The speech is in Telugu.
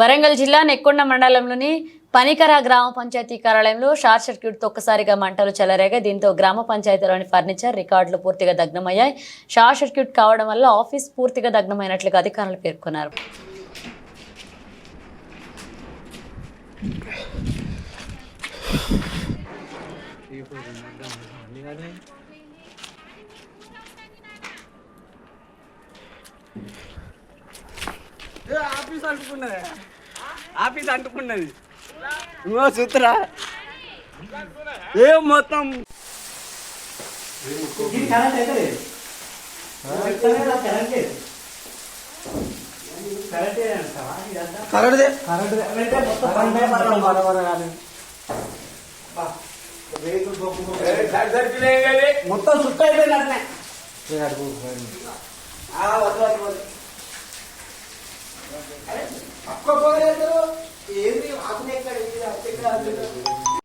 వరంగల్ జిల్లా నెక్కొండ మండలంలోని పనికర గ్రామ పంచాయతీ కార్యాలయంలో షార్ట్ సర్క్యూట్ ఒక్కసారిగా మంటలు చెలరేగా. దీంతో గ్రామ పంచాయతీలోని ఫర్నిచర్ రికార్డులు పూర్తిగా దగ్నమయ్యాయి షార్ట్ సర్క్యూట్ కావడం వల్ల ఆఫీస్ పూర్తిగా దగ్నమైనట్లుగా అధికారులు పేర్కొన్నారు. ఆఫీస్ అంటుకున్నది. ఆఫీస్ అంటుకున్నది. చూతురా ఏ మొత్తం? మొత్తం చుట్టూ అయిపోయింది అట్నే. ఆ, వద్దు, వద్దు, వద్దు. అరే, పక్క పోలేదు ఏంది ఆకులు ఎక్కడ ఇది, అక్కడ ఎక్కడ, అక్కడ ఎక్కడ?